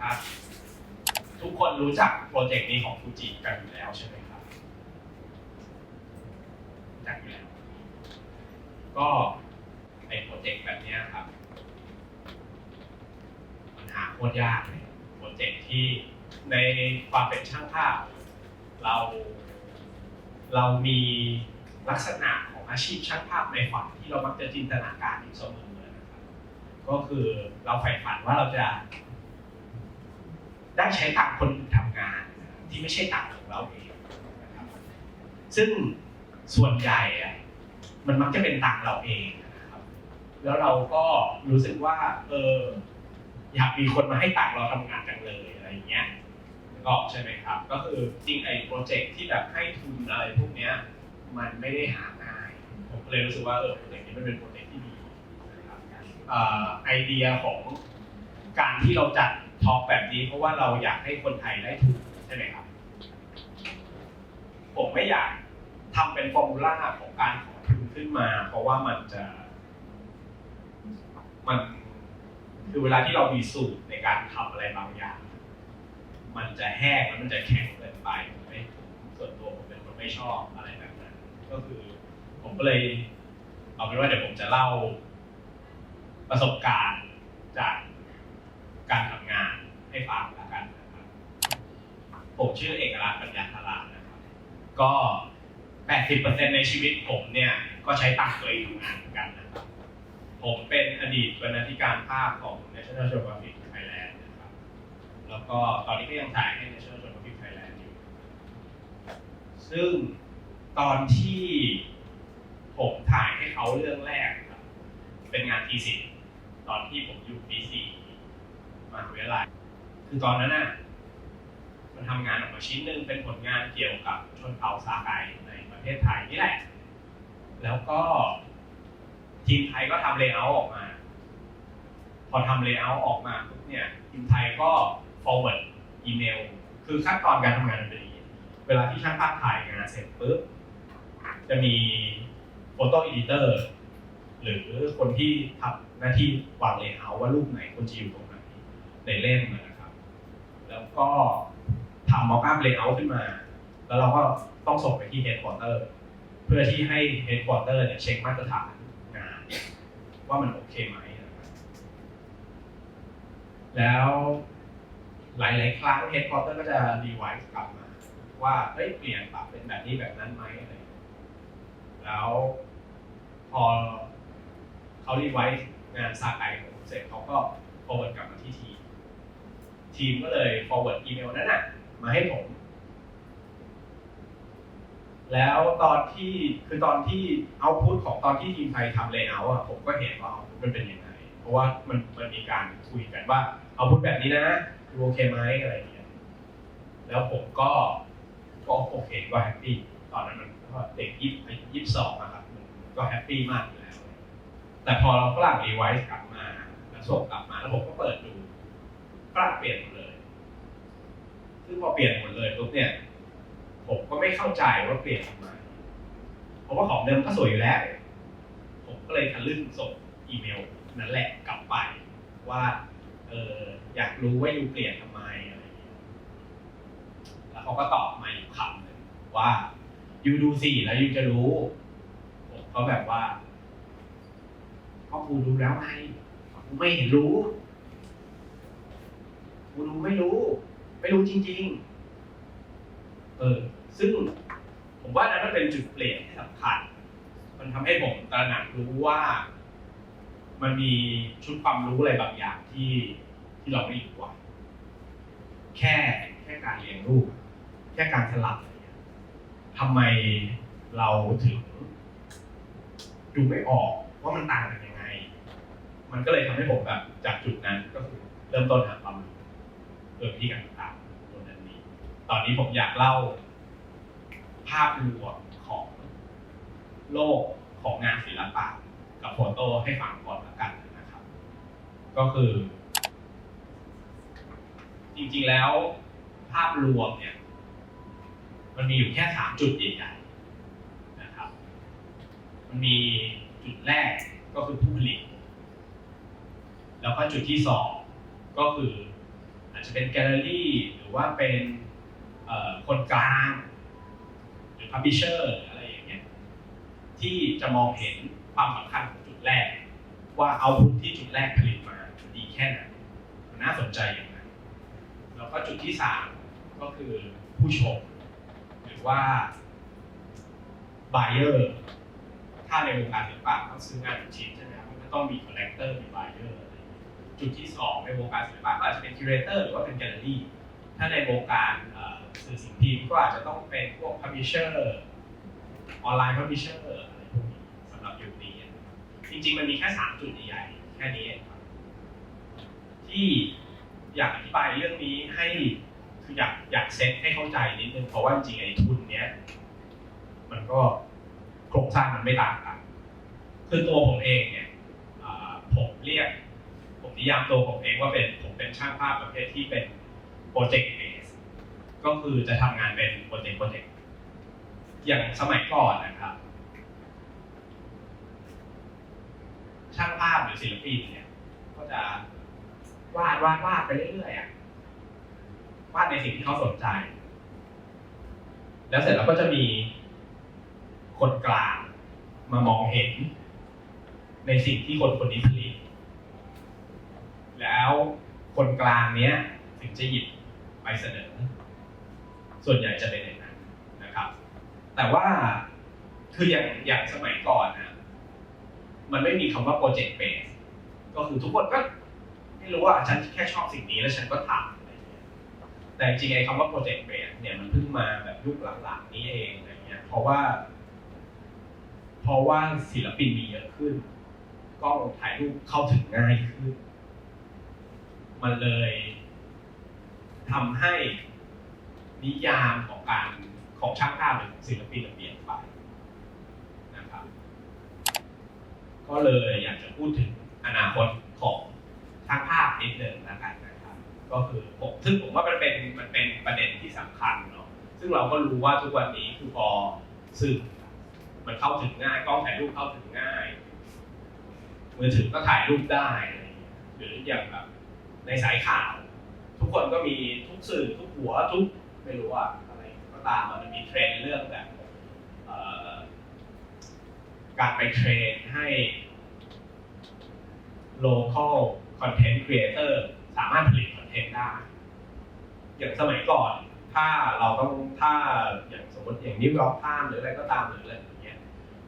ครับ ทุกคนรู้จักโปรเจกต์นี้ของฟูจิกันอยู่แล้วใช่ไหมครับจักอยู่แล้ว ก็ไอโปรเจกต์แบบนี้ครับ มันหาโคตรยากเลยโปรเจกต์ที่ในความเป็นช่างภาพ เราเรามีลักษณะของอาชีพช่างภาพในฝันที่เรามักจะจินตนาการอยู่เสมอนะครับ ก็คือเราใฝ่ฝันว่าเราจะ ได้ใช้ตังคนอื่นทำงาน ที่ไม่ใช่ตังของเราเองนะครับซึ่งส่วนใหญ่อะมันมักจะเป็นตังเราเองนะครับแล้วเราก็รู้สึกว่าเอออยากมีคนมาให้ตังเราทำงานจังเลยอะไรอย่างเงี้ยก็ใช่ไหมครับ ก็คือจริงไอ้โปรเจกต์ที่แบบให้ทุนอะไรพวกเนี้ยมันไม่ได้หาง่าย ผมเลยรู้สึกว่าเออโปรเจกต์นี้มันเป็นโปรเจกต์ที่ดีนะครับไอเดียของการที่เราจัด ทอล์กแบบนี้เพราะว่าเราอยากให้คนไทยได้ทุนใช่ไหมครับ ผมไม่อยากทำเป็นฟอร์มูล่าของการขอทุนขึ้นมา เพราะว่ามันจะ มันคือเวลาที่เรามีสูตรในการทำอะไรบางอย่าง มันจะแห้งแล้วมันจะแข็งเกินไปไม่ส่วนตัวผมเป็นคนไม่ชอบอะไรแบบนั้น ก็คือ ผมก็เลยเอาเป็นว่าเดี๋ยวผมจะเล่าประสบการณ์จากการทำ ให้ฟังแล้วกันนะครับ ผมชื่อเอกลักษณ์ปัญญาธารานะครับ ก็ 80%ในชีวิตผมเนี่ยก็ใช้ตังตัวเองทำงานเหมือนกันนะครับ ผมเป็นอดีตบรรณาธิการภาพของ National Geographic Thailand นะครับ แล้วก็ตอนนี้ก็ยังถ่ายให้ National Geographic Thailand อยู่ ซึ่งตอนที่ผมถ่ายให้เขาเรื่องแรกครับ เป็นงานทีสิตอนที่ผมอยู่ปีสี่มหาวิทยาลัย คือตอนนั้นน่ะมันทำงานออกมาชิ้นหนึ่งเป็นผลงานเกี่ยวกับชนเผ่าซาไกในประเทศไทยนี่แหละ แล้วก็ทีมไทยก็ทำเลเยอร์ออกมา พอทำเลเยอร์ออกมาปุ๊บเนี่ยทีมไทยก็ forward อีเมล คือขั้นตอนการทำงานมันเป็นอย่างนี้เวลาที่ช่างภาพถ่ายงานเสร็จปุ๊บจะมีโฟโต้อดิเตอร์หรือคนที่ทำหน้าที่วางเลเยอร์ว่ารูปไหนควรจะอยู่ตรงไหนในเล่มนะ แล้วก็ทำ mock up layout ขึ้นมา แล้วเราก็ต้องส่งไปที่ headquarter เพื่อที่ให้ headquarter เนี่ยเช็คมาตรฐานงาน ว่ามันโอเคไหมแล้วหลาย ๆ ครั้ง headquarter ก็จะ revise กลับมา ว่าเฮ้ยเปลี่ยนปรับเป็นแบบนี้แบบนั้นไหมอะไรแล้วพอเขารีไวซ์งานซาไกของผมเสร็จเขาก็ forward กลับมาที่ที ทีมก็เลย forward อีเมลนั้นน่ะมาให้ผม แล้วตอนที่คือตอนที่เอาพุทของตอนที่ทีมไทยทำเลเยอร์อะผมก็เห็นว่าเอามันเป็นยังไง เพราะว่ามันมันมีการคุยกันว่า เอาพุทแบบนี้นะดูโอเคไหมอะไรอย่างเงี้ยแล้วผมก็ก็โอเคก็แฮปปี้ตอนนั้นมันก็เด็กยี่ยี่สองอะครับก็แฮปปี้มากอยู่แล้ว แต่พอเราฝรั่งรีไวซ์กลับมาแล้วส่งกลับมาแล้วผมก็เปิดดู เปลี่ยนหมดเลย ซึ่งพอเปลี่ยนหมดเลยปุ๊บเนี่ย ผมก็ไม่เข้าใจว่าเปลี่ยนทำไมเพราะว่าของเดิมก็สวยอยู่แล้ว ผมก็เลยทะลึ่งส่งอีเมลนั่นแหละกลับไป ว่าเอออยากรู้ว่ายูเปลี่ยนทำไมอะไรอย่างเงี้ยแล้วเขาก็ตอบมาอยู่คำหนึ่งว่ายูดูสิแล้วยูจะรู้ ผมก็แบบว่าก็กูรู้แล้วไงกูไม่เห็นรู้ กูรู้ไม่รู้ ไม่รู้จริง ๆ เออ ซึ่งผมว่านั้นมันเป็นจุดเปลี่ยนที่สำคัญ มันทำให้ผมตระหนักรู้ว่า มันมีชุดความรู้อะไรบางอย่างที่ที่เราไม่รู้ว่าแค่แค่การเรียนรู้แค่การสลับอะไรทำไมเราถึงดูไม่ออกว่ามันต่างกันยังไง มันก็เลยทำให้ผมแบบจากจุดนั้นก็คือเริ่มต้นหาความรู้ โดยวิธีการต่างๆตัวนั้นนี้ ตอนนี้ผมอยากเล่า ภาพรวมของโลกของงานศิลปะกับโฟโต้ให้ฟังก่อนละกันนะครับ ก็คือ จริงๆแล้วภาพรวมเนี่ย มันมีอยู่แค่สามจุดใหญ่ๆนะครับ มันมีจุดแรกก็คือผู้ผลิต แล้วก็จุดที่สองก็คือ อาจจะเป็นแกลเลอรี่ หรือว่าเป็นคนกลาง หรือพับบิเชอร์อะไรอย่างเงี้ยที่จะมองเห็นความสำคัญของจุดแรก ว่าเอาพุทที่จุดแรกผลิตมาดีแค่ไหนมันน่าสนใจอย่างไรแล้วก็จุดที่สามก็คือผู้ชม หรือว่า buyer ถ้าในวงการศิลปะต้องซื้องานเป็นชิ้นใช่ไหมครับมันก็ต้องมี collector มี buyer อรอย่างเงี้ย จุดที่สองในวงการศิลปะก็อาจจะเป็น curator หรือว่าเป็น gallery ถ้าในวงการสื่อสิ่งพิมพ์ก็อาจจะต้องเป็นพวก publisher ออนไลน์ publisher อะไรพวกนี้สำหรับยุคนี้จริงๆ มันมีแค่ 3 จุดใหญ่ๆแค่นี้ครับที่อยากอธิบายเรื่องนี้ให้คืออยากอยากเซตให้เข้าใจนิดนึงเพราะว่าจริงๆไอ้ทุนเนี้ยมันก็โครงสร้างมันไม่ต่างกัน คือตัวผมเองเนี่ยผมเรียก ผมนิยามตัวผมเองว่าเป็นผมเป็นช่างภาพประเภทที่เป็นโปรเจกต์เบสก็คือจะทำงานเป็นโปรเจกต์โปรเจกต์อย่างสมัยก่อนนะครับ ช่างภาพหรือศิลปินเนี่ย ก็จะวาดวาดวาดไปเรื่อยๆอะวาดในสิ่งที่เขาสนใจ แล้วเสร็จแล้วก็จะมีคนกลางมามองเห็น ในสิ่งที่คนคนนี้ผลิต แล้วคนกลางเนี้ยถึงจะหยิบไปเสนอ ส่วนใหญ่จะเป็นอย่างนั้นนะครับ แต่ว่าคืออย่างอย่างสมัยก่อนนะมันไม่มีคำว่าโปรเจกต์เบสก็คือทุกคนก็ไม่รู้ว่าฉันแค่ชอบสิ่งนี้แล้วฉันก็ทำอะไรเงี้ยแต่จริงไอ้คำว่าโปรเจกต์เบสเนี่ยมันเพิ่งมาแบบยุคหลังๆนี้เองอะไรเงี้ยเพราะว่า เพราะว่าศิลปินมีเยอะขึ้นกล้องถ่ายรูปเข้าถึงง่ายขึ้น มันเลยทำให้นิยามของการของช่างภาพหรือของศิลปินเปลี่ยนไปนะครับ ก็เลยอยากจะพูดถึงอนาคตของช่างภาพนิดหนึ่งแล้วกันนะครับ ก็คือผมซึ่งผมว่ามันเป็นมันเป็นประเด็นที่สำคัญเนาะซึ่งเราก็รู้ว่าทุกวันนี้คือพอสื่อมันเข้าถึงง่ายกล้องถ่ายรูปเข้าถึงง่ายมือถือก็ถ่ายรูปได้หรืออย่างแบบ ในสายข่าว ทุกคนก็มีทุกสื่อทุกหัวทุกไม่รู้ว่าอะไรก็ตามมันมีเทรนเรื่องแบบการไปเทรนให้ local content creator สามารถผลิตคอนเทนต์ได้ อย่างสมัยก่อน ถ้าเราต้องถ้าอย่างสมมติอย่างนิวยอร์กไทม์หรืออะไรก็ตามหรืออะไรอย่างเงี้ย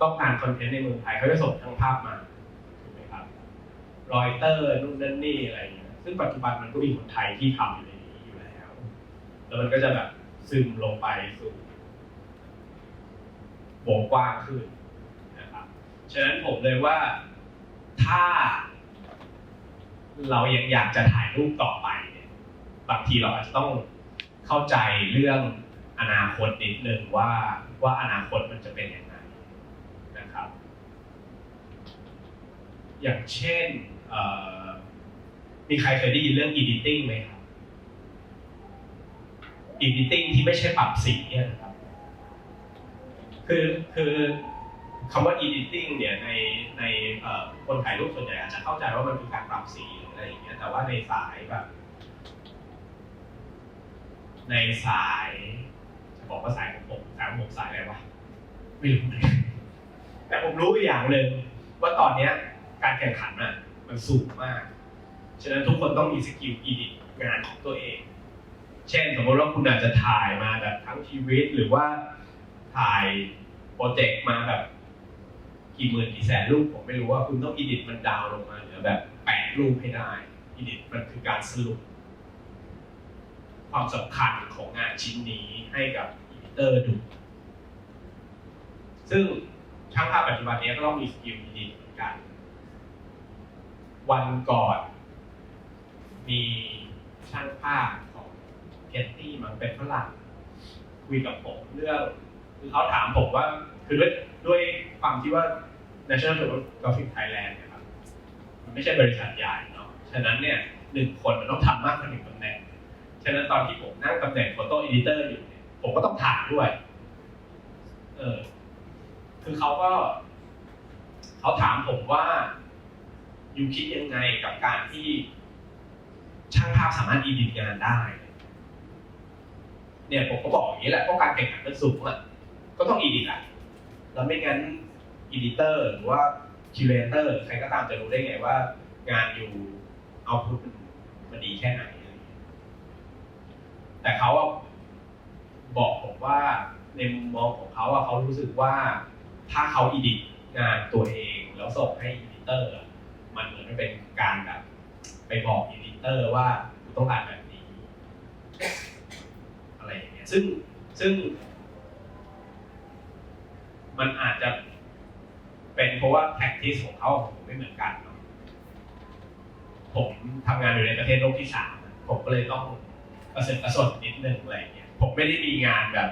ต้องการคอนเทนต์ในเมืองไทยเขาจะส่งทางภาพมาถูกไหมครับรอยเตอร์นู่นนั่นนี่อะไรอย่างเงี้ย ซึ่งปัจจุบันมันก็มีคนไทยที่ทำอยู่ในนี้อยู่แล้ว แล้วมันก็จะแบบซึมลงไปสู่วงกว้างขึ้นนะครับ ฉะนั้นผมเลยว่าถ้าเรายังอยากจะถ่ายรูปต่อไปเนี่ยบางทีเราอาจจะต้องเข้าใจเรื่องอนาคตนิดนึงว่าว่าอนาคตมันจะเป็นยังไงนะครับ อย่างเช่นเอ่อ มีใครเคยได้ยินเรื่อง editing ไหมครับ editing ที่ไม่ใช่ปรับสีเนี่ยนะครับ คือคือคำว่า editing เนี่ยในในคนถ่ายรูปส่วนใหญ่อาจจะเข้าใจว่ามันคือการปรับสีหรืออะไรอย่างเงี้ย แต่ว่าในสายแบบ ในสายจะบอกว่าสายของผมสายของผมสายอะไรวะไม่รู้เหมือนกันแต่ผมรู้อีกอย่างหนึ่งว่าตอนเนี้ยการแข่งขันอะมันสูงมาก ฉะนั้นทุกคนต้องมีสกิล edit งานของตัวเอง เช่นสมมติว่าคุณอาจจะถ่ายมาแบบทั้งชีวิตหรือว่าถ่ายโปรเจกต์มาแบบกี่หมื่นกี่แสนรูปผมไม่รู้ว่าคุณต้อง edit มันดาวลงมาเหลือแบบแปดรูปให้ได้ edit มันคือการสรุป ความสำคัญของงานชิ้นนี้ให้กับอีดิเตอร์ดู ซึ่งช่างภาพปัจจุบันนี้ก็ต้องมีสกิลดีๆเหมือนกัน วันก่อน มีช่างภาพของเกตตี้มันเป็นฝรั่งคุยกับผมเรื่องคือเขาถามผมว่าคือด้วยด้วยความที่ว่า National Geographic Thailand เนะครับมันไม่ใช่บริษัทใหญ่เนาะฉะนั้นเนี่ยหนึ่งคนมันต้องทำมากกว่าหนึ่งตำแหน่งฉะนั้นตอนที่ผมนั่งตำแหน่งโฟโต้ e อดิเตอร์อยู่เนี่ยผมก็ต้องถายด้วยเออคือเขาก็เขาถามผมว่าอยู่คิดยังไงกับการที่ ช่างภาพสามารถอีดิทงานได้ เนี่ยผมก็บอกอย่างนี้แหละเพราะการแข่งขันมันสูงอะก็ต้องอีดิทอะแล้วไม่งั้นอีดิเตอร์หรือว่าคิวเรเตอร์ใครก็ตามจะรู้ได้ไงว่า งานอยู่เอาพุทมันดีแค่ไหนแต่เขาบอกผมว่าในมุมมองของเขาอะเขารู้สึกว่าถ้าเขาอีดิทงานตัวเองแล้วส่งให้อีดิเตอร์ มันเหมือนเป็นการแบบไปบอกอี เตอร์ว่าต้องการแบบนี้ อะไรอย่างเงี้ยซึ่งซึ่ง มันอาจจะเป็นเพราะว่า practice ของเขาผมไม่เหมือนกันเนาะผมทำงานอยู่ในประเทศโลกที่สามผมก็เลยต้องกระเสือกกระสนนิดนึงอะไรอย่างเงี้ยผมไม่ได้มีงานแบบ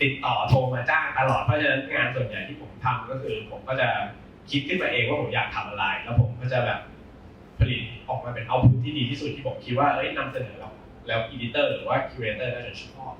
ติดต่อโทรมาจ้างตลอดเพราะฉะนั้นงานส่วนใหญ่ที่ผมทำก็คือ ผมก็จะคิดขึ้นมาเองว่าผมอยากทำอะไร แล้วผมก็จะแบบ ผลิตออกมาเป็นเอาพุตที่ดีที่สุดที่ผมคิดว่าเอ้ยนำเสนอแล้วแล้วอีดิเตอร์หรือว่าคิวเรเตอร์น่าจะชอบ